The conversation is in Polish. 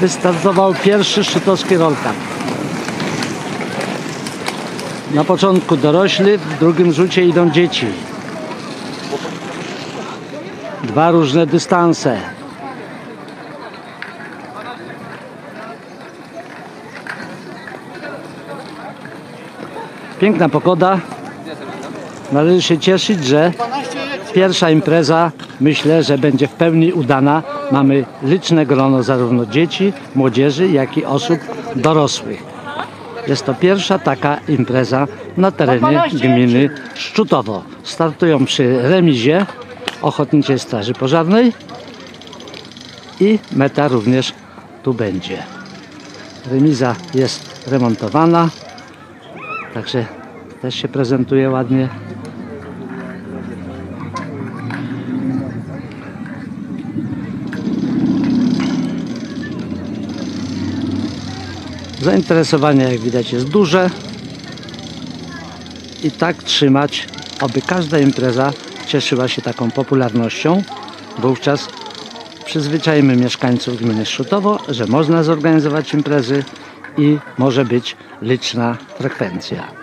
wystartował pierwszy szczytowski Cup. Na początku dorośli, w drugim rzucie idą dzieci. Dwa różne dystanse. Piękna pogoda. Należy się cieszyć, że pierwsza impreza myślę, że będzie w pełni udana. Mamy liczne grono zarówno dzieci, młodzieży, jak i osób dorosłych. Jest to pierwsza taka impreza na terenie gminy Szczutowo. Startują przy remizie Ochotniczej Straży Pożarnej i meta również tu będzie. Remiza jest remontowana, także też się prezentuje ładnie. Zainteresowanie jak widać jest duże i tak trzymać, aby każda impreza cieszyła się taką popularnością. Wówczas przyzwyczajmy mieszkańców gminy Szutowo, że można zorganizować imprezy i może być liczna frekwencja.